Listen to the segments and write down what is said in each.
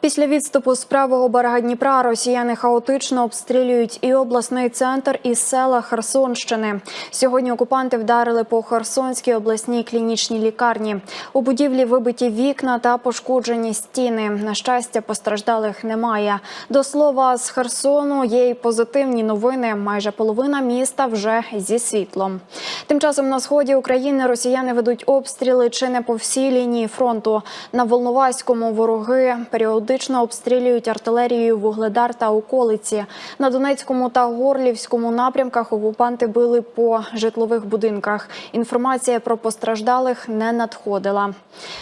Після відступу з правого берега Дніпра росіяни хаотично обстрілюють і обласний центр, і села Херсонщини. Сьогодні окупанти вдарили по Херсонській обласній клінічній лікарні. У будівлі вибиті вікна та пошкоджені стіни. На щастя, постраждалих немає. До слова, з Херсону є й позитивні новини. Майже половина міста вже зі світлом. Тим часом на сході України росіяни ведуть обстріли чи не по всій лінії фронту. На Волноваському вороги періодично обстрілюють артилерією вугледар та околиці. На Донецькому та Горлівському напрямках окупанти били по житлових будинках. Інформація про постраждалих не надходила.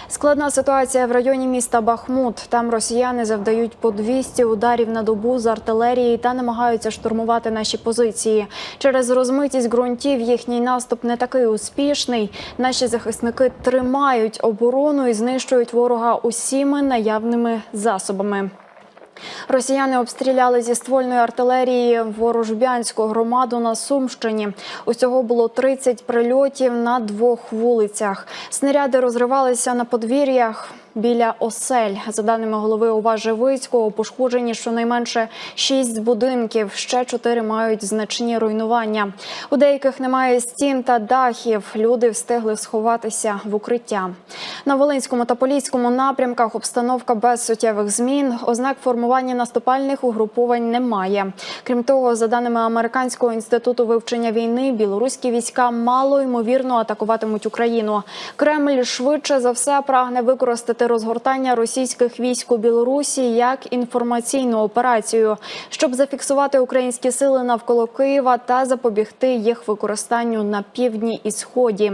Складна ситуація в районі міста Бахмут. Там росіяни завдають по 200 ударів на добу з артилерії та намагаються штурмувати наші позиції. Через розмитість ґрунтів їхній наступ не такий успішний. Наші захисники тримають оборону і знищують ворога усіми наявними засобами. Росіяни обстріляли зі ствольної артилерії Ворожбянську громаду на Сумщині. Усього було 30 прильотів на двох вулицях. Снаряди розривалися на подвір'ях. Біля осель, за даними голови ОВА Живицького, пошкоджені щонайменше шість будинків. Ще чотири мають значні руйнування. У деяких немає стін та дахів. Люди встигли сховатися в укриття. На Волинському та Поліському напрямках обстановка без суттєвих змін. Ознак формування наступальних угруповань немає. Крім того, за даними американського інституту вивчення війни, білоруські війська мало ймовірно атакуватимуть Україну. Кремль швидше за все прагне розгортання російських військ у Білорусі як інформаційну операцію, щоб зафіксувати українські сили навколо Києва та запобігти їх використанню на півдні і сході.